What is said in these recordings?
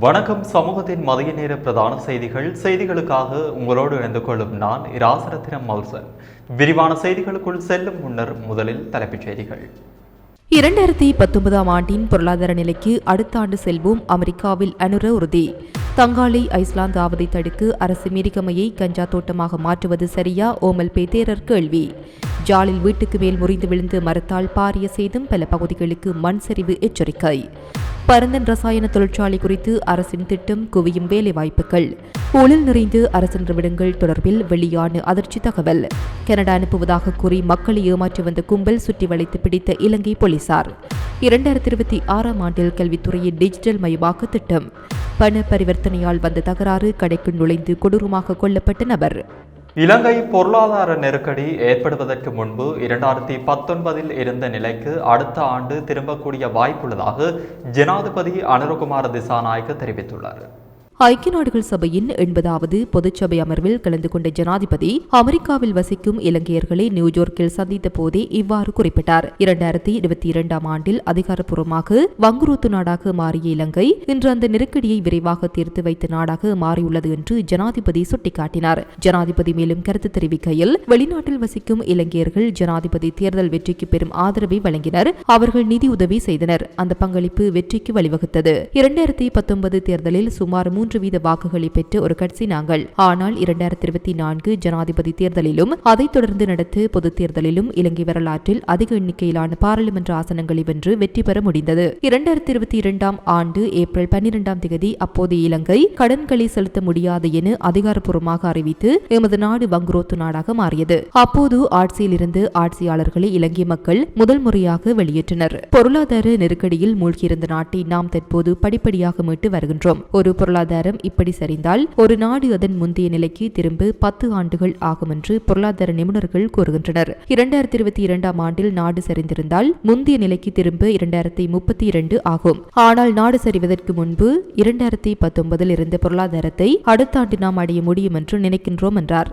வணக்கம். சமூகத்தின் மதிய நேர பிரதான செய்திகள். செய்திகளுக்காக உங்களோடு இணைந்து கொள்ளும் நான் இராசரத்தினம் மல்சன் விரிவான செய்திகளுக்குள் செல்லும் முன்னர் முதலில் தலைப்புச் செய்திகள். இரண்டாயிரத்தி பத்தொன்பதாம் ஆண்டின் பொருளாதார நிலைக்கு அடுத்த ஆண்டு செல்வோம் அமெரிக்காவில் அனுர உறுதி. தங்காளி ஐஸ்லாந்து ஆவதை தடுக்க அரசு மீறிக்கமையை கஞ்சா தோட்டமாக மாற்றுவது சரியா? ஓமல் பேதேரர் கேள்வி. ஜாலில் வீட்டுக்கு மேல் முறிந்து விழுந்து மரத்தால் பாரிய சேதம் பல பகுதிகளுக்கு மண் சரிவு எச்சரிக்கை. பரந்தன் ரசாயன தொழிற்சாலை குறித்து அரசின் திட்டம் குவியும் வேலைவாய்ப்புகள். ஊழல் நிறைந்து அரசு நிறுவனங்கள் தொடர்பில் வெளியான அதிர்ச்சி தகவல். கனடா அனுப்புவதாக கூறி மக்களை ஏமாற்றி வந்த கும்பல் சுற்றி வளைத்து பிடித்த இலங்கை போலீசார். இரண்டாயிரத்தி இருபத்தி ஆறாம் ஆண்டில் கல்வித்துறையின் டிஜிட்டல் மயமாக்க திட்டம். பண பரிவர்த்தனையால் வந்த தகராறு கடைக்குள் நுழைந்து கொடூரமாக கொல்லப்பட்ட நபர். இலங்கை பொருளாதார நெருக்கடி ஏற்படுவதற்கு முன்பு இரண்டாயிரத்தி பத்தொன்பதில் இருந்த நிலைக்கு அடுத்த ஆண்டு திரும்பக்கூடிய வாய்ப்புள்ளதாக ஜனாதிபதி அனுரகுமார திசாநாயக்க தெரிவித்துள்ளார். ஐக்கிய நாடுகள் சபையின் எண்பதாவது பொதுச்சபை அமர்வில் கலந்து கொண்ட ஜனாதிபதி அமெரிக்காவில் வசிக்கும் இலங்கையர்களை நியூயோர்க்கில் சந்தித்த போதே இவ்வாறு குறிப்பிட்டார். இரண்டாயிரத்தி இருபத்தி இரண்டாம் ஆண்டில் அதிகாரப்பூர்வமாக வங்குரோத்து நாடாக மாறிய இலங்கை இன்று அந்த நெருக்கடியை விரைவாக தீர்த்து வைத்த நாடாக மாறியுள்ளது என்று ஜனாதிபதி சுட்டிக்காட்டினார். ஜனாதிபதி மேலும் கருத்து தெரிவிக்கையில் வெளிநாட்டில் வசிக்கும் இலங்கையர்கள் ஜனாதிபதி தேர்தல் வெற்றிக்கு பெரும் ஆதரவை வழங்கினர். அவர்கள் நிதி உதவி செய்தனர். அந்த பங்களிப்பு வெற்றிக்கு வழிவகுத்தது. இரண்டாயிரத்தி பத்தொன்பது தேர்தலில் சுமார் மூன்று வீத வாக்குகளை பெற்று ஒரு கட்சி நாங்கள். ஆனால் இரண்டாயிரத்தி இருபத்தி நான்கு ஜனாதிபதி தேர்தலிலும் அதைத் தொடர்ந்து நடத்த பொதுத் தேர்தலிலும் இலங்கை வரலாற்றில் அதிக எண்ணிக்கையிலான பாராளுமன்ற ஆசனங்களை வென்று வெற்றி பெற முடிந்தது. இரண்டாயிரத்தி இருபத்தி இரண்டாம் ஆண்டு ஏப்ரல் பன்னிரெண்டாம் தேதி அப்போதைய இலங்கை கடன்களை செலுத்த முடியாது என அதிகாரப்பூர்வமாக அறிவித்து எமது நாடு வங்குரோத்து நாடாக மாறியது. அப்போது ஆட்சியிலிருந்து ஆட்சியாளர்களை இலங்கை மக்கள் முதல் முறையாக வெளியேற்றினர். பொருளாதார நெருக்கடியில் மூழ்கியிருந்த நாட்டை நாம் தற்போது படிப்படியாக மீட்டு வருகின்றோம். ஒரு பொருளாதார பொருளாதாரம் இப்படி சரிந்தால் ஒரு நாடு அதன் முந்தைய நிலைக்கு திரும்ப பத்து ஆண்டுகள் ஆகும் என்று பொருளாதார நிபுணர்கள் கூறுகின்றனர். இரண்டாயிரத்தி இருபத்தி இரண்டாம் ஆண்டில் நாடு சரிந்திருந்தால் முந்தைய நிலைக்கு திரும்ப இரண்டாயிரத்தி முப்பத்தி இரண்டு ஆகும். ஆனால் நாடு சரிவதற்கு முன்பு இரண்டாயிரத்தி பத்தொன்பதில் இருந்த பொருளாதாரத்தை அடுத்த ஆண்டு நாம் அடைய முடியும் என்று நினைக்கின்றோம் என்றார்.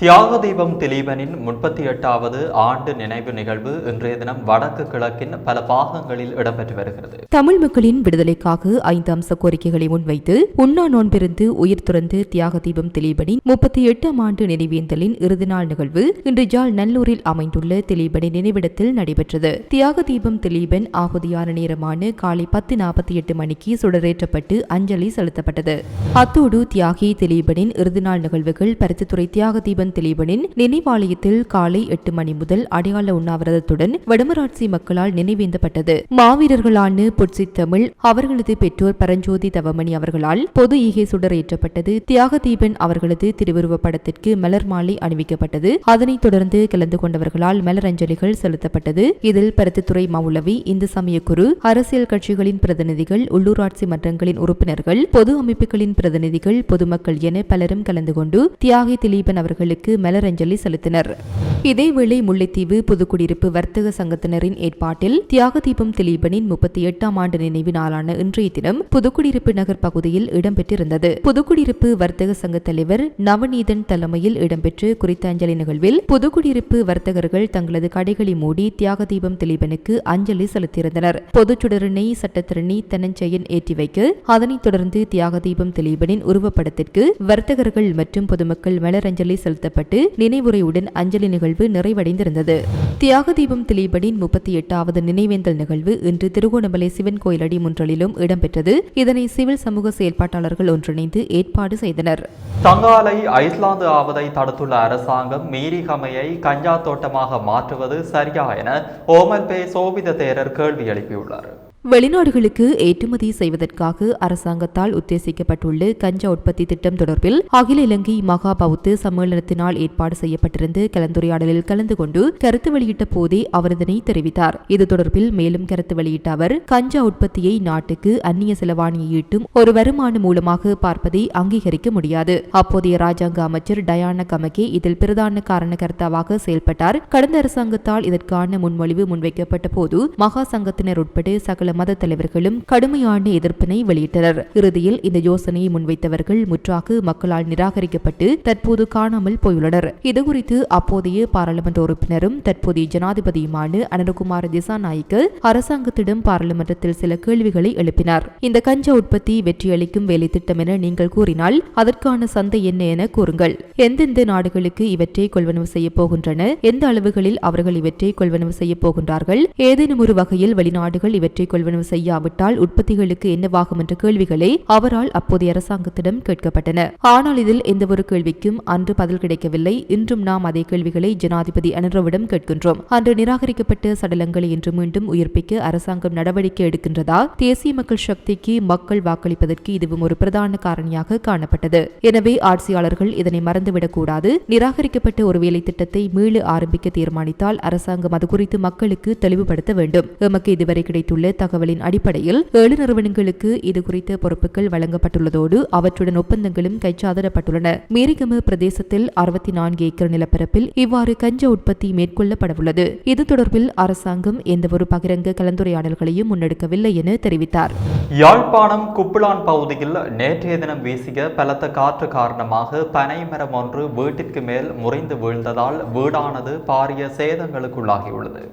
தியாக தீபம் திலீபனின் முப்பத்தி எட்டாவது ஆண்டு நினைவு நிகழ்வு இன்றைய தினம் வடக்கு கிழக்கின் பல பாகங்களில் இடம்பெற்று வருகிறது. தமிழ் மக்களின் விடுதலைக்காக ஐந்து அம்ச கோரிக்கைகளை முன்வைத்து உண்ணா நோன்பிருந்து உயிர் துறந்து தியாக தீபம் திலீபனின் முப்பத்தி எட்டாம் ஆண்டு நினைவேந்தலின் இறுதி நாள் நிகழ்வு இன்று ஜாழ் நல்லூரில் அமைந்துள்ள திலீபனின் நினைவிடத்தில் நடைபெற்றது. தியாக தீபம் திலீபன் ஆகுதியான நேரமான காலை பத்து நாற்பத்தி எட்டு மணிக்கு சுடரேற்றப்பட்டு அஞ்சலி செலுத்தப்பட்டது. அத்தோடு தியாகி திலீபனின் இறுதி நாள் நிகழ்வுகள் பருத்தித்துறை தியாக தீபம் தீபன் திலீபனின் நினைவாலயத்தில் காலை எட்டு மணி முதல் அடையாள உண்ணாவிரதத்துடன் வடமராட்சி மக்களால் நினைவேந்தப்பட்டது. மாவீரர்களான பொட்சி தமிழ் அவர்களது பெற்றோர் பரஞ்சோதி தவமணி அவர்களால் பொது ஈகை சுடர் ஏற்றப்பட்டது. தியாக தீபன் அவர்களது திருவுருவப் படத்திற்கு மலர் மாலை அணிவிக்கப்பட்டது. அதனைத் தொடர்ந்து கலந்து கொண்டவர்களால் மலரஞ்சலிகள் செலுத்தப்பட்டது. இதில் பருத்தித்துறை மௌலவி இந்து சமய குரு அரசியல் கட்சிகளின் பிரதிநிதிகள் உள்ளூராட்சி மன்றங்களின் உறுப்பினர்கள் பொது அமைப்புகளின் பிரதிநிதிகள் பொதுமக்கள் என பலரும் கலந்து கொண்டு தியாகி திலீபன் அவர்களுக்கு மலரஞ்சலி செலுத்தினர். இதேவேளை முல்லைத்தீவு புதுக்குடியிருப்பு வர்த்தக சங்கத்தினரின் ஏற்பாட்டில் தியாக தீபம் திலீபனின் முப்பத்தி எட்டாம் ஆண்டு நினைவு நாளான இன்றைய தினம் புதுக்குடியிருப்பு நகர் பகுதியில் இடம்பெற்றிருந்தது. புதுக்குடியிருப்பு வர்த்தக சங்க தலைவர் நவநீதன் தலைமையில் இடம்பெற்ற குறித்த அஞ்சலி நிகழ்வில் புதுக்குடியிருப்பு வர்த்தகர்கள் தங்களது கடைகளை மூடி தியாக தீபம் திலீபனுக்கு அஞ்சலி செலுத்தியிருந்தனர். பொதுச்சுடரினை சட்டத்திரணி தனஞ்செயன் ஏற்றி வைக்க அதனைத் தொடர்ந்து தியாக தீபம் திலீபனின் உருவப்படத்திற்கு வர்த்தகர்கள் மற்றும் பொதுமக்கள் மலரஞ்சலி செலுத்தப்பட்டு நினைவுரையுடன் அஞ்சலி நிகழ்வு நிறைவடைந்திருந்தது. தியாக தீபம் திலீபனின் முப்பத்தி எட்டாவது நினைவேந்தல் நிகழ்வு இன்று திருகோணமலை சிவன் கோயில் அடிமுன்றலிலும் இடம்பெற்றது. இதனை சிவில் சமூக செயல்பாட்டாளர்கள் ஒன்றிணைந்து ஏற்பாடு செய்தனர். தங்காலை ஐஸ்லாந்து ஆவதை தடுத்துள்ள அரசாங்கம் மீரிகமையை கஞ்சா தோட்டமாக மாற்றுவது சரியா என ஓமல் பே சோபித தேரர் கேள்வி எழுப்பியுள்ளார். வெளிநாடுகளுக்கு ஏற்றுமதி செய்வதற்காக அரசாங்கத்தால் உத்தேசிக்கப்பட்டுள்ள கஞ்சா உற்பத்தி திட்டம் தொடர்பில் அகில இலங்கை மகா பௌத்த சம்மேளனத்தினால் ஏற்பாடு செய்யப்பட்டிருந்த கலந்துரையாடலில் கலந்து கொண்டு கருத்து வெளியிட்ட போதே அவர் இதனை தெரிவித்தார். இது தொடர்பில் மேலும் கருத்து வெளியிட்ட அவர் கஞ்சா உற்பத்தியை நாட்டுக்கு அந்நிய செலவாணியை ஈட்டும் ஒரு வருமான மூலமாக பார்ப்பதை அங்கீகரிக்க முடியாது. அப்போதைய ராஜாங்க அமைச்சர் டயானா கமகே இதில் பிரதான காரணகர்த்தாவாக செயல்பட்டார். கடந்த அரசாங்கத்தால் இதற்கான முன்மொழிவு முன்வைக்கப்பட்ட போது மகா சங்கத்தினர் உட்பட சகல மத தலைவர்களும் கடுமையான எதிர்ப்பினை வெளியிட்டனர். இறுதியில் இந்த யோசனையை முன்வைத்தவர்கள் முற்றாக மக்களால் நிராகரிக்கப்பட்டு தற்போது காணாமல் போயுள்ளனர். இதுகுறித்து அப்போதைய பாராளுமன்ற உறுப்பினரும் தற்போதைய ஜனாதிபதியுமான அனந்தகுமார் திசாநாயக்க அரசாங்கத்திடம் பாராளுமன்றத்தில் சில கேள்விகளை எழுப்பினார். இந்த கஞ்சா உற்பத்தி வெற்றியளிக்கும் வேலை திட்டம் என நீங்கள் கூறினால் அதற்கான சந்தை என்ன என கூறுங்கள். எந்தெந்த நாடுகளுக்கு இவற்றை கொள்வனவு செய்ய போகின்றன? எந்த அளவுகளில் அவர்கள் இவற்றை கொள்வனவு செய்ய போகின்றார்கள்? ஏதேனும் ஒரு வகையில் வெளிநாடுகள் இவற்றை கொள்வனவு செய்யாவிட்டால் உற்பத்திகளுக்கு என்னவாகும் என்ற கேள்விகளை அவரால் அப்போதைய அரசாங்கத்திடம் கேட்கப்பட்டன. ஆனால் இதில் எந்தவொரு கேள்விக்கும் அன்று பதில் கிடைக்கவில்லை. இன்றும் நாம் அதே கேள்விகளை ஜனாதிபதி அனுரவிடம் கேட்கின்றோம். அன்று நிராகரிக்கப்பட்ட சடலங்களை இன்று மீண்டும் உயிர்ப்பிக்க அரசாங்கம் நடவடிக்கை எடுக்கின்றதா? தேசிய மக்கள் சக்திக்கு மக்கள் வாக்களிப்பதற்கு இதுவும் ஒரு பிரதான காரணியாக காணப்பட்டது. எனவே ஆட்சியாளர்கள் இதனை மறந்துவிடக்கூடாது. நிராகரிக்கப்பட்ட ஒரு வேலை திட்டத்தை மீள ஆரம்பிக்க தீர்மானித்தால் அரசாங்கம் அது குறித்து மக்களுக்கு தெளிவுபடுத்த வேண்டும். எமக்கு இதுவரை கிடைத்துள்ள தகவலின் அடிப்படையில் ஏழு நிறுவனங்களுக்கு இது குறித்த பொறுப்புகள் வழங்கப்பட்டுள்ளதோடு அவற்றுடன் ஒப்பந்தங்களும் கைச்சாதிடப்பட்டுள்ளன மேரிகம பிரதேசத்தில் அறுபத்தி நான்கு ஏக்கர் நிலப்பரப்பில் இவ்வாறு கஞ்சா உற்பத்தி மேற்கொள்ளப்படவுள்ளது. இது தொடர்பில் அரசாங்கம் எந்தவொரு பகிரங்க கலந்துரையாடல்களையும் முன்னெடுக்கவில்லை என தெரிவித்தார். யாழ்ப்பாணம் குப்புளான் பகுதியில் நேற்றைய தினம் வீசிய பலத்த காற்று காரணமாக பனைமரம் ஒன்று வீட்டிற்கு மேல் முறைந்து வீழ்ந்ததால் வீடானது பாரிய சேதங்களுக்குள்ளாகியுள்ளது.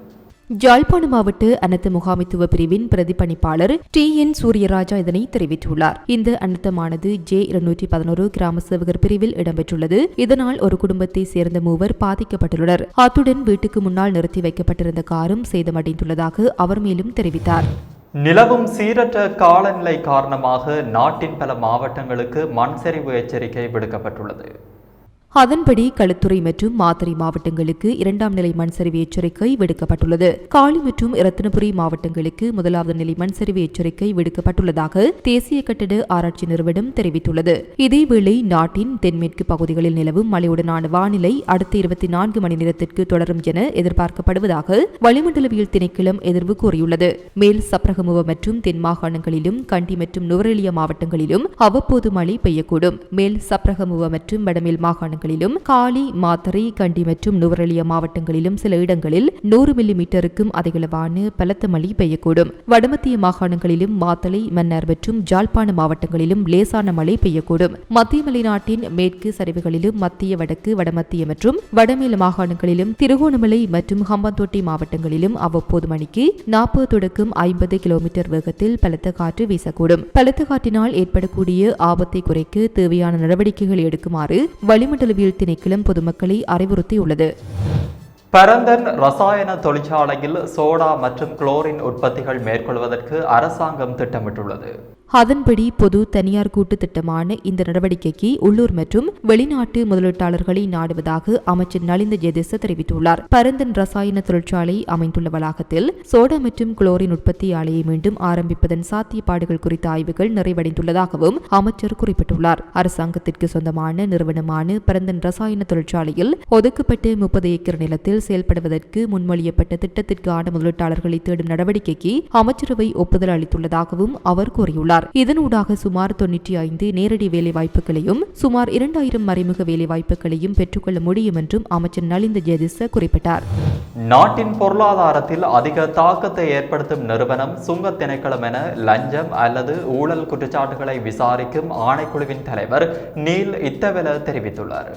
ஜாழ்ப்பாண மாவட்ட அனர்த்த முகாமைத்துவ பிரிவின் பிரதிப்பணிப்பாளர் டி என் சூரியராஜா இதனை தெரிவித்துள்ளார். இந்த அனர்த்தமானது ஜே இருநூற்றி பதினோரு கிராம சேவகர் பிரிவில் இடம்பெற்றுள்ளது. இதனால் ஒரு குடும்பத்தை சேர்ந்த மூவர் பாதிக்கப்பட்டுள்ளனர். அத்துடன் வீட்டுக்கு முன்னால் நிறுத்தி வைக்கப்பட்டிருந்த காரும் சேதமடைந்துள்ளதாக அவர் மேலும் தெரிவித்தார். நிலவும் சீரற்ற காலநிலை காரணமாக நாட்டின் பல மாவட்டங்களுக்கு மண் சரிவு எச்சரிக்கை விடுக்கப்பட்டுள்ளது. அதன்படி களுத்துறை மற்றும் மாத்தறை மாவட்டங்களுக்கு இரண்டாம் நிலை மண்சரிவு எச்சரிக்கை விடுக்கப்பட்டுள்ளது. காலி மற்றும் இரத்தினபுரி மாவட்டங்களுக்கு முதலாவது நிலை மண்சரிவு எச்சரிக்கை விடுக்கப்பட்டுள்ளதாக தேசிய கட்டட ஆராய்ச்சி நிறுவனம் தெரிவித்துள்ளது. இதேவேளை நாட்டின் தென்மேற்கு பகுதிகளில் நிலவும் மழையுடனான வானிலை அடுத்த இருபத்தி நான்கு மணி நேரத்திற்கு தொடரும் என எதிர்பார்க்கப்படுவதாக வளிமண்டலவியல் திணைக்களம் எதிர்வு கூறியுள்ளது. மேல் சப்ரகமுவ மற்றும் தென் மாகாணங்களிலும் கண்டி மற்றும் நுவரெலியா மாவட்டங்களிலும் அவ்வப்போது மழை பெய்யக்கூடும். மேல் சப்ரகமுவ மற்றும் வடமேல் மாகாணங்களிலும் காலி மாத்தறை கண்டி மற்றும் நுவரெலியா மாவட்டங்களிலும் சில இடங்களில் நூறு மில்லி மீட்டருக்கும் அதிகளவான பலத்த மழை பெய்யக்கூடும். வடமத்திய மாகாணங்களிலும் மாத்தலை மன்னார் மற்றும் ஜாழ்ப்பாண மாவட்டங்களிலும் லேசான மழை பெய்யக்கூடும். மத்திய மலைநாட்டின் மேற்கு சரிவுகளிலும் மத்திய வடக்கு வடமத்திய மற்றும் வடமேல் மாகாணங்களிலும் திருகோணமலை மற்றும் ஹம்பந்தோட்டை மாவட்டங்களிலும் அவ்வப்போது மணிக்கு நாற்பது தொடக்கம் ஐம்பது கிலோமீட்டர் வேகத்தில் பலத்த காற்று வீசக்கூடும். பலத்த காற்றினால் ஏற்படக்கூடிய ஆபத்தை குறைக்க தேவையான நடவடிக்கைகளை எடுக்குமாறு வளிமண்டல வீழ்த்தி திணைக்களம் பொதுமக்களை அறிவுறுத்தியுள்ளது. பரந்தன் ரசாயன தொழிற்சாலையில் சோடா மற்றும் குளோரின் உற்பத்திகள் மேற்கொள்வதற்கு அரசாங்கம் திட்டமிட்டுள்ளது. அதன்படி பொது தனியார் கூட்டு திட்டமான இந்த நடவடிக்கைக்கு உள்ளூர் மற்றும் வெளிநாட்டு முதலீட்டாளர்களை நாடுவதாக அமைச்சர் நலிந்த ஜெயதிச தெரிவித்துள்ளார். பரந்தன் ரசாயன தொழிற்சாலை அமைந்துள்ள வளாகத்தில் சோடா மற்றும் குளோரின் உற்பத்தி ஆலையை மீண்டும் ஆரம்பிப்பதன் சாத்தியப்பாடுகள் குறித்த ஆய்வுகள் நிறைவடைந்துள்ளதாகவும் அமைச்சர் குறிப்பிட்டுள்ளார். அரசாங்கத்திற்கு சொந்தமான நிறுவனமான பரந்தன் ரசாயன தொழிற்சாலையில் ஒதுக்கப்பட்ட முப்பது ஏக்கர் நிலத்தில் செயல்படுவதற்கு முன்மொழியப்பட்ட திட்டத்திற்கான முதலீட்டாளர்களை தேடும் நடவடிக்கைக்கு அமைச்சரவை ஒப்புதல் அளித்துள்ளதாகவும் அவர் கூறியுள்ளார். இதனூடாக சுமார் தொன்னூற்றி ஐந்து நேரடி வேலைவாய்ப்புகளையும் சுமார் இரண்டாயிரம் மறைமுக வேலைவாய்ப்புகளையும் பெற்றுக்கொள்ள முடியும் என்றும் அமைச்சர் நலிந்த ஜெதிச குறிப்பிட்டார். நாட்டின் பொருளாதாரத்தில் அதிக தாக்கத்தை ஏற்படுத்தும் நிறுவனம் சுங்க திணைக்களம் என லஞ்சம் அல்லது ஊழல் குற்றச்சாட்டுகளை விசாரிக்கும் ஆணைக்குழுவின் தலைவர் நீல் இத்தவெல தெரிவித்துள்ளார்.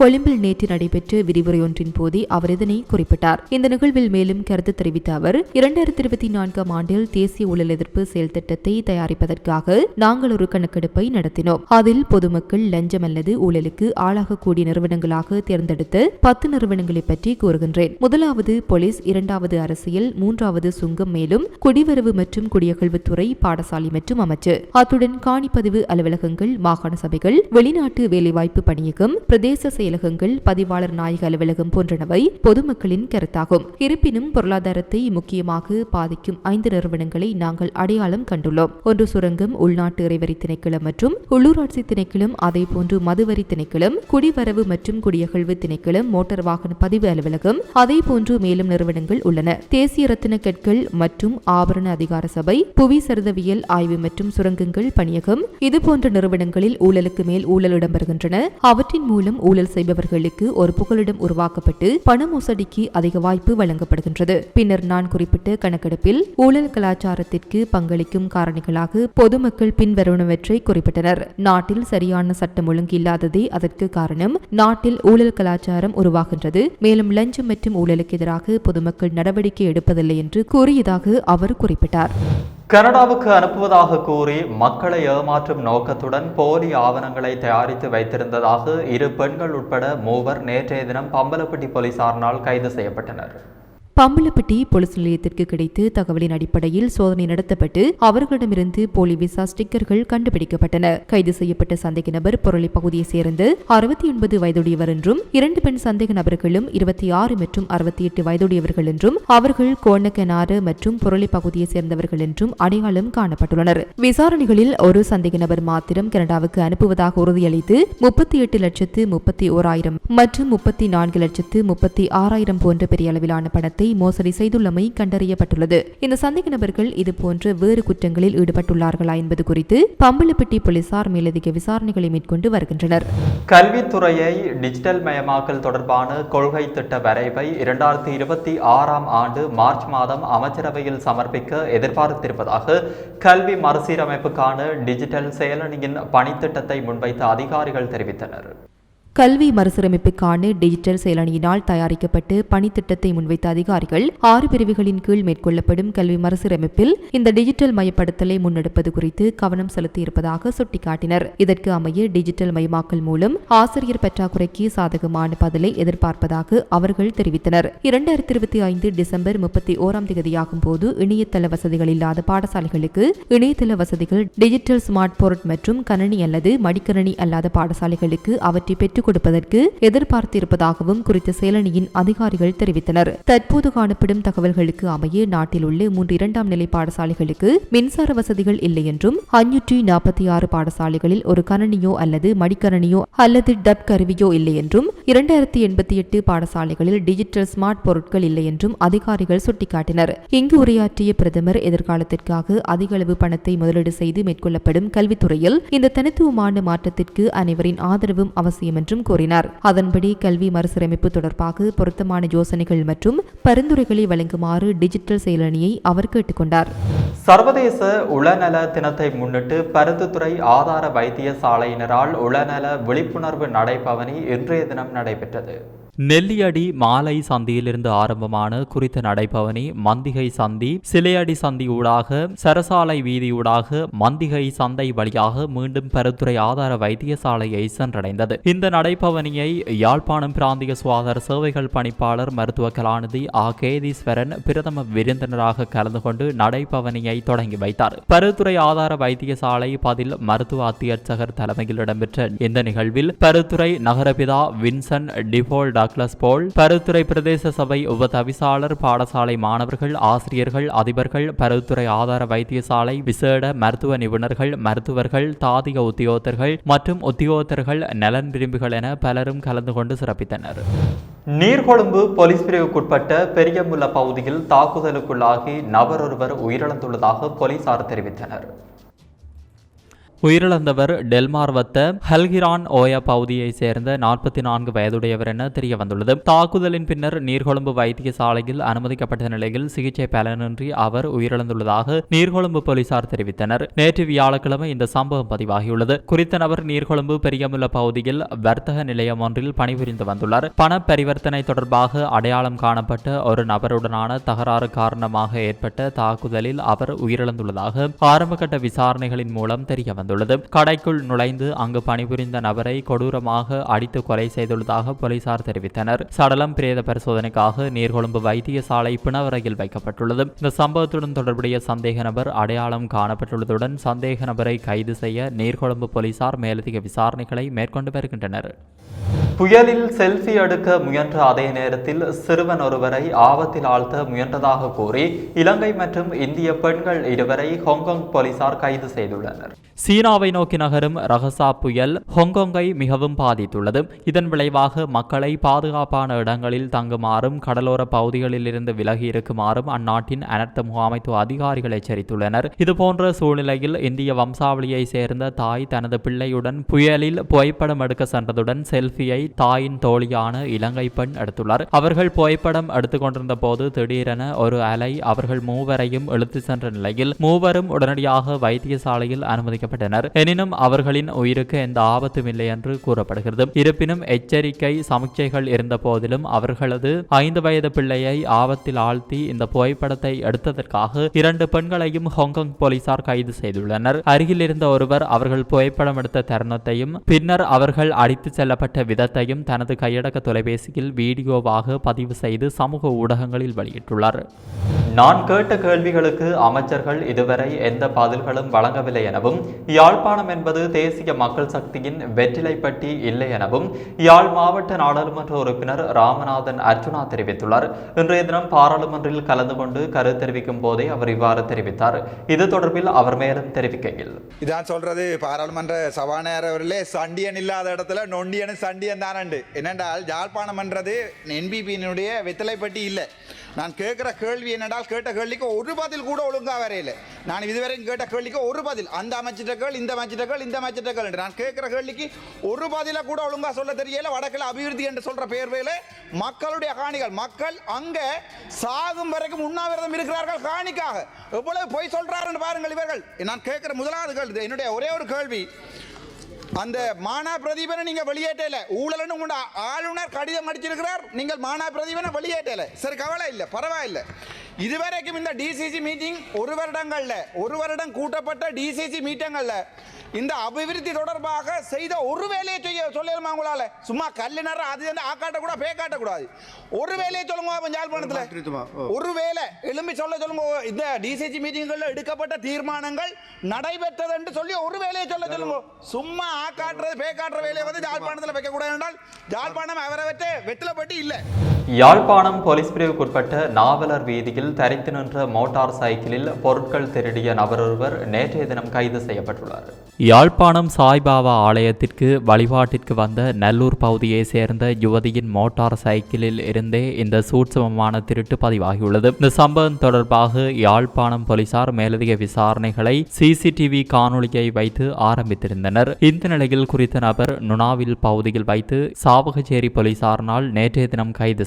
கொழும்பில் நேற்று நடைபெற்ற விரிவுரையொன்றின் போதே அவர் இதனை குறிப்பிட்டார். இந்த நிகழ்வில் மேலும் கருத்து தெரிவித்த அவர் இரண்டாயிரத்தி இருபத்தி நான்காம் ஆண்டில் தேசிய ஊழல் எதிர்ப்பு செயல் திட்டத்தை தயாரிப்பதற்காக நாங்கள் ஒரு கணக்கெடுப்பை நடத்தினோம். அதில் பொதுமக்கள் லஞ்சம் அல்லது ஊழலுக்கு ஆளாகக்கூடிய நிறுவனங்களாக தேர்ந்தெடுத்த பத்து நிறுவனங்களை பற்றி கூறுகின்றேன். முதலாவது போலீஸ் இரண்டாவது அரசியல் மூன்றாவது சுங்கம் மேலும் குடிவரவு மற்றும் குடியகழ்வுத்துறை பாடசாலை மற்றும் அமைச்சு. அத்துடன் காணிப்பதிவு அலுவலகங்கள் மாகாண சபைகள் வெளிநாட்டு வேலைவாய்ப்பு பணியகம் பிரதேச செயலகங்கள் பதிவாளர் நாயக அலுவலகம் போன்றனவை பொதுமக்களின் கருத்தாகும். இருப்பினும் பொருளாதாரத்தை முக்கியமாக பாதிக்கும் ஐந்து நிறுவனங்களை நாங்கள் அடையாளம் கண்டுள்ளோம். ஒன்று சுரங்கம் உள்நாட்டு இறைவரி திணைக்களம் மற்றும் உள்ளூராட்சி திணைக்களம் அதேபோன்று மதுவரி திணைக்களம் குடிவரவு மற்றும் குடியகழ்வு திணைக்களம் மோட்டார் வாகன பதிவு அலுவலகம் அதேபோன்று மேலும் நிறுவனங்கள் உள்ளன. தேசிய ரத்தின கற்கள் மற்றும் ஆபரண அதிகார சபை புவி சரிதவியல் ஆய்வு மற்றும் சுரங்கங்கள் பணியகம் இதுபோன்ற நிறுவனங்களில் ஊழலுக்கு மேல் ஊழல் இடம்பெறுகின்றன. அவற்றின் மூலம் ஊழல் செய்பவர்களுக்கு ஒரு புகலிடம் உருவாக்கப்பட்டு பண மோசடிக்கு அதிக வாய்ப்பு வழங்கப்படுகின்றது. பின்னர் நான் குறிப்பிட்ட கணக்கெடுப்பில் ஊழல் கலாச்சாரத்திற்கு பங்களிக்கும் காரணிகளாக பொதுமக்கள் பின்வருவனவற்றை குறிப்பிட்டனர். நாட்டில் சரியான சட்டம் ஒழுங்கு இல்லாததே அதற்கு காரணம். நாட்டில் ஊழல் கலாச்சாரம் உருவாகின்றது. மேலும் லஞ்சம் மற்றும் ஊழலுக்கு எதிராக பொதுமக்கள் நடவடிக்கை எடுப்பதில்லை என்று கூறியதாக அவர் குறிப்பிட்டார். கனடாவுக்கு அனுப்புவதாக கூறி மக்களை ஏமாற்றும் நோக்கத்துடன் போலி ஆவணங்களை தயாரித்து வைத்திருந்ததாக இரு பெண்கள் உட்பட மூவர் நேற்றைய தினம் பம்பலப்பட்டி போலீசாரினால் கைது செய்யப்பட்டனர். பம்பலப்பட்டி போலீஸ் நிலையத்திற்கு கிடைத்து தகவலின் அடிப்படையில் சோதனை நடத்தப்பட்டு அவர்களிடமிருந்து போலி விசா ஸ்டிக்கர்கள் கண்டுபிடிக்கப்பட்டன. கைது செய்யப்பட்ட சந்தேக நபர் பொருளை பகுதியை சேர்ந்த அறுபத்தி ஒன்பது வயதுடையவர் என்றும் இரண்டு பெண் சந்தேக நபர்களும் இருபத்தி ஆறு மற்றும் அறுபத்தி எட்டு வயதுடையவர்கள் என்றும் அவர்கள் கோணக்கனாறு மற்றும் பொருளை பகுதியை சேர்ந்தவர்கள் என்றும் அடையாளம் காணப்பட்டுள்ளனர். விசாரணைகளில் ஒரு சந்தேக நபர் மாத்திரம் கனடாவுக்கு அனுப்புவதாக உறுதியளித்து முப்பத்தி எட்டு லட்சத்து முப்பத்தி ஓராயிரம் மற்றும் முப்பத்தி நான்கு லட்சத்து முப்பத்தி ஆறாயிரம் போன்ற பெரிய அளவிலான பணத்தை மோசடி செய்துள்ளமை கண்டறியப்பட்டுள்ளது. இந்த சந்தேக நபர்கள் இதுபோன்ற வேறு குற்றங்களில் ஈடுபட்டுள்ளார்களா என்பது குறித்து பம்பலப்பட்டி போலீசார் மேலதிக விசாரணைகளை மேற்கொண்டு வருகின்றனர். கல்வித்துறையை டிஜிட்டல் மயமாக்கல் தொடர்பான கொள்கை திட்ட வரைவை இரண்டாயிரத்தி இருபத்தி ஆறாம் ஆண்டு மார்ச் மாதம் அமைச்சரவையில் சமர்ப்பிக்க எதிர்பார்த்திருப்பதாக கல்வி மறுசீரமைப்புக்கான டிஜிட்டல் செயலணியின் பணித்திட்டத்தை முன்வைத்த அதிகாரிகள் தெரிவித்தனர். கல்வி மறுசீரமைப்புக்கான டிஜிட்டல் செயலணியினால் தயாரிக்கப்பட்டு பணித்திட்டத்தை முன்வைத்த அதிகாரிகள் ஆறு பிரிவுகளின் கீழ் மேற்கொள்ளப்படும் கல்வி மறுசீரமைப்பில் இந்த டிஜிட்டல் மயப்படுத்தலை முன்னெடுப்பது குறித்து கவனம் செலுத்தியிருப்பதாக சுட்டிக்காட்டினர். இதற்கு அமைய டிஜிட்டல் மயமாக்கல் மூலம் ஆசிரியர் பற்றாக்குறைக்கு சாதகமான பதிலை எதிர்பார்ப்பதாக அவர்கள் தெரிவித்தனர். இரண்டாயிரத்தி இருபத்தி ஐந்து டிசம்பர் முப்பத்தி ஓராம் தேதியாகும் போது இணையதள வசதிகள் இல்லாத பாடசாலைகளுக்கு இணையதள வசதிகள் டிஜிட்டல் ஸ்மார்ட் போர்ட் மற்றும் கணனி அல்லது மடிக்கணனி அல்லாத பாடசாலைகளுக்கு அவற்றை பெற்றுக் கொடுப்பதற்கு எதிர்பார்த்திருப்பதாகவும் குறித்த சேலனியின் அதிகாரிகள் தெரிவித்தனர். தற்போது காணப்படும் தகவல்களுக்கு அமைய நாட்டில் உள்ள மூன்று இரண்டாம் நிலை பாடசாலைகளுக்கு மின்சார வசதிகள் இல்லை என்றும் அஞ்சூற்றி நாற்பத்தி ஆறு பாடசாலைகளில் ஒரு கணனியோ அல்லது மடிக்கணனியோ அல்லது டப் கருவியோ இல்லை என்றும் இரண்டாயிரத்தி எண்பத்தி எட்டு பாடசாலைகளில் டிஜிட்டல் ஸ்மார்ட் பொருட்கள் இல்லை என்றும் அதிகாரிகள் சுட்டிக்காட்டினர். இங்கு உரையாற்றிய பிரதமர் எதிர்காலத்திற்காக அதிக அளவு பணத்தை முதலீடு செய்து மேற்கொள்ளப்படும் கல்வித்துறையில் இந்த தனித்துவமான மாற்றத்திற்கு அனைவரின் ஆதரவும் அவசியம் என்றும் கூறினார். அதன்படி கல்வி மறுசீரமைப்பு தொடர்பாக பொருத்தமான யோசனைகள் மற்றும் பரிந்துரைகளை வழங்குமாறு டிஜிட்டல் செயலணியை அவர் கேட்டுக்கொண்டார். சர்வதேச உளநல தினத்தை முன்னிட்டு பருந்துத்துறை ஆதார வைத்தியசாலையினரால் உளநல விழிப்புணர்வு நடைபவனி இன்றைய தினம் நடைபெற்றது. நெல்லியடி மாலை சந்தியிலிருந்து ஆரம்பமான குறித்த நடைபவனி மந்திகை சந்தி சிலையடி சந்தி ஊடாக சரசாலை வீதி ஊடாக மந்திகை சந்தை வழியாக மீண்டும் பருத்துறை ஆதார வைத்தியசாலையை சென்றடைந்தது. இந்த நடைபவனியை யாழ்ப்பாணம் பிராந்திய சுகாதார சேவைகள் பணிப்பாளர் மருத்துவ கலாநிதி ஆ. கேதீஸ்வரன் பிரதம விருந்தினராக கலந்து கொண்டு நடைபவனியை தொடங்கி வைத்தார். பருத்துறை ஆதார வைத்தியசாலை பதில் மருத்துவ அத்தியட்சகர் தலைமையில் இடம்பெற்ற இந்த நிகழ்வில் Paruthurai நகரபிதா Vinson Depaul Douglas Paul. Paruthurai பிரதேச சபை உப தவிசாளர் பாடசாலை மாணவர்கள் ஆசிரியர்கள் அதிபர்கள் பருத்துறை ஆதார வைத்தியசாலை விசேட மருத்துவ நிபுணர்கள் மருத்துவர்கள் தாதிக உத்தியோகத்தர்கள் மற்றும் உத்தியோகத்தர்கள் நலன் விரும்புகள் என பலரும் கலந்து கொண்டு சிறப்பித்தனர். நீர்கொழும்பு போலீஸ் பிரிவுக்குட்பட்ட பெரியமுல்ல பகுதியில் தாக்குதலுக்குள்ளாகி நபர் ஒருவர் உயிரிழந்துள்ளதாக போலீசார் தெரிவித்தனர். உயிரிழந்தவர் டெல்மார்வத்த ஹல்கிரான் ஓயா பகுதியைச் சேர்ந்த நாற்பத்தி நான்கு வயதுடையவர் என தெரிய வந்துள்ளது. தாக்குதலின் பின்னர் நீர்கொழும்பு வைத்தியசாலையில் அனுமதிக்கப்பட்ட நிலையில் சிகிச்சை பலனின்றி அவர் உயிரிழந்துள்ளதாக நீர்கொழும்பு போலீசார் தெரிவித்தனர். நேற்று வியாழக்கிழமை இந்த சம்பவம் பதிவாகியுள்ளது. குறித்த நபர் நீர்கொழும்பு பெரியமுல்ல பகுதியில் வர்த்தக நிலையம் ஒன்றில் பணிபுரிந்து வந்துள்ளார். பண பரிவர்த்தனை தொடர்பாக அடையாளம் காணப்பட்ட ஒரு நபருடனான தகராறு காரணமாக ஏற்பட்ட தாக்குதலில் அவர் உயிரிழந்துள்ளதாக ஆரம்பகட்ட விசாரணைகளின் மூலம் தெரிய வந்துள்ளது. கடைக்குள் நுழைந்து அங்கு பணிபுரிந்த நபரை கொடூரமாக அடித்து கொலை செய்துள்ளதாக போலீசார் தெரிவித்தனர். சடலம் பிரேத பரிசோதனைக்காக நீர்கொழும்பு வைத்தியசாலை பிணவரையில் வைக்கப்பட்டுள்ளது. இந்த சம்பவத்துடன் தொடர்புடைய சந்தேக நபர் அடையாளம் காணப்பட்டுள்ளதுடன் சந்தேக நபரை கைது செய்ய நீர்கொழும்பு போலீசார் மேலதிக விசாரணைகளை மேற்கொண்டு வருகின்றனர். புயலில் செல்ஃபி எடுக்க முயன்ற அதே நேரத்தில் சிறுவன் ஒருவரை ஆபத்தில் ஆழ்த்த முயன்றதாக கூறி இலங்கை மற்றும் இந்திய பெண்கள் இருவரை ஹாங்காங் போலீசார் கைது செய்துள்ளனர். சீனாவை நோக்கி நகரும் ரகசா புயல் ஹாங்காங்கை மிகவும் பாதித்துள்ளது. இதன் விளைவாக மக்களை பாதுகாப்பான இடங்களில் தங்குமாறும் கடலோர பகுதிகளில் இருந்து விலகி இருக்குமாறும் அந்நாட்டின் அனர்த்த முகாமைத்துவ அதிகாரிகள் எச்சரித்துள்ளனர். இதுபோன்ற சூழ்நிலையில் இந்திய வம்சாவளியை சேர்ந்த தாய் தனது பிள்ளையுடன் புயலில் புகைப்படம் எடுக்க சென்றதுடன் செல்ஃபியை தாயின் தோழியான இலங்கை பெண் எடுத்துள்ளார். அவர்கள் புகைப்படம் எடுத்துக் கொண்டிருந்த போது திடீரென ஒரு அலை அவர்கள் மூவரையும் இழுத்து சென்ற நிலையில் மூவரும் உடனடியாக வைத்தியசாலையில் அனுமதிக்கப்பட்டனர். எனினும் அவர்களின் உயிருக்கு எந்த ஆபத்தும் இல்லை என்று கூறப்படுகிறது. இருப்பினும் எச்சரிக்கை சமிக்ஞைகள் இருந்த போதிலும் அவர்களது ஐந்து வயது பிள்ளையை ஆபத்தில் ஆழ்த்தி இந்த புகைப்படத்தை எடுத்ததற்காக இரண்டு பெண்களையும் ஹாங்காங் போலீசார் கைது செய்துள்ளனர். அருகில் இருந்த ஒருவர் அவர்கள் புகைப்படம் எடுத்த தருணத்தையும் பின்னர் அவர்கள் அடித்து செல்லப்பட்ட விதத்தையும் தனது கையடக்க தொலைபேசியில் வீடியோவாக பதிவு செய்து சமூக ஊடகங்களில் வெளியிட்டுள்ளார். நான் கேட்ட கேள்விகளுக்கு அமைச்சர்கள் இதுவரை எந்த பதில்களும் வழங்கவில்லை எனவும் யாழ்ப்பாணம் என்பது தேசிய மக்கள் சக்தியின் வெற்றிலைப்பட்டி இல்லை எனவும் யாழ் மாவட்ட நாடாளுமன்ற உறுப்பினர் ராமநாதன் அர்ஜுனா தெரிவித்துள்ளார். இன்றைய தினம் பாராளுமன்றில் கலந்து கொண்டு கருத்து தெரிவிக்கும் போதே அவர் இவ்வாறு தெரிவித்தார். இது தொடர்பில் அவர் மேலும் தெரிவிக்கையில். இதான் சொல்றது. பாராளுமன்ற சபாநாயகர் அவர்களே சண்டியன் இல்லாத இடத்துல நொண்டியனும் சண்டியன் தானண்டு என்னென்றால் ஜாழ்ப்பாணம் என்றது என்பிபியினுடைய வெத்தலைப்பட்டி இல்லை. நான் கேட்குற கேள்வி என்னென்றால் கேட்ட கேள்விக்கு ஒரு பதில் கூட ஒழுங்கா வரையில. நான் இதுவரையும் கேட்ட கேள்விக்கு ஒரு பதில். அந்த அமைச்சிட்ட கேள் இந்த அமைச்சிட்ட கேள் இந்த அமைச்சிட்ட கேள் என்று. நான் கேட்குற கேள்விக்கு ஒரு பதில கூட ஒழுங்கா சொல்ல தெரியல. வடக்கில் அபிவிருத்தி என்று சொல்ற பேர்வையில் மக்களுடைய காணிகள். மக்கள் அங்கே சாகும் வரைக்கும் உண்ணாவிரதம் இருக்கிறார்கள் காணிக்காக. எவ்வளவு பொய் சொல்கிறாருன்னு பாருங்கள் இவர்கள். நான் கேட்குற முதலாவது கேள்வி என்னுடைய ஒரே ஒரு கேள்வி. அந்த மானா பிரதீபனை நீங்க வெளியேற்றல. ஊழல்னு உங்க ஆளுநர் கடிதம் அடிச்சிருக்கிறார். நீங்கள் மானா பிரதீபனை வெளியேற்றல. சரி கவலை இல்லை பரவாயில்லை. இதுவரைக்கும் இந்த டிசிசி மீட்டிங் ஒரு வருடங்கள்ல ஒரு வருடம் கூட்டப்பட்ட டிசிசி மீட்டிங்களில் இந்த அபிவிருத்தி தொடர்பாக செய்த ஒரு வேலையை செய்ய சொல்லணுமா உங்களால? சும்மா கல்லு நேரம் அது வந்து ஆக்காட்ட கூட பே காட்டக்கூடாது ஒரு வேலையை சொல்லுங்க யாழ்ப்பாணத்துல ஒரு வேலை எழும்பி சொல்ல சொல்லுங்க இந்த டிசிசி மீட்டிங்கள்ல எடுக்கப்பட்ட தீர்மானங்கள் நடைபெற்றது என்று சொல்லி ஒரு வேலையை சொல்ல சொல்லுங்க. சும்மா ஆ காட்டுறது பே காட்டுற வேலையை வந்து யாழ்ப்பாணத்தில் வைக்க கூடாது என்றால் யாழ்ப்பாணம் அவரை வச்சு வெட்டிலப்பட்டு இல்லை. யாழ்ப்பாணம் போலீஸ் பிரிவுக்குட்பட்ட நாவலர் வீதியில் தரித்து நின்ற மோட்டார் சைக்கிளில் பொருட்கள் திருடிய நபரொருவர் நேற்றைய தினம் கைது செய்யப்பட்டுள்ளார். யாழ்ப்பாணம் சாய்பாபா ஆலயத்திற்கு வழிபாட்டிற்கு வந்த நல்லூர் பகுதியை சேர்ந்த யுவதியின் மோட்டார் சைக்கிளில் இருந்தே இந்த சூட்சமமான திருட்டு பதிவாகியுள்ளது. இந்த சம்பவம் தொடர்பாக யாழ்ப்பாணம் போலீசார் மேலதிக விசாரணைகளை சிசிடிவி காணொளியை வைத்து ஆரம்பித்திருந்தனர். இந்த நிலையில் குறித்த நபர் நுணாவில் பகுதியில் வைத்து சாவகச்சேரி போலீசாரினால் நேற்றைய தினம் கைது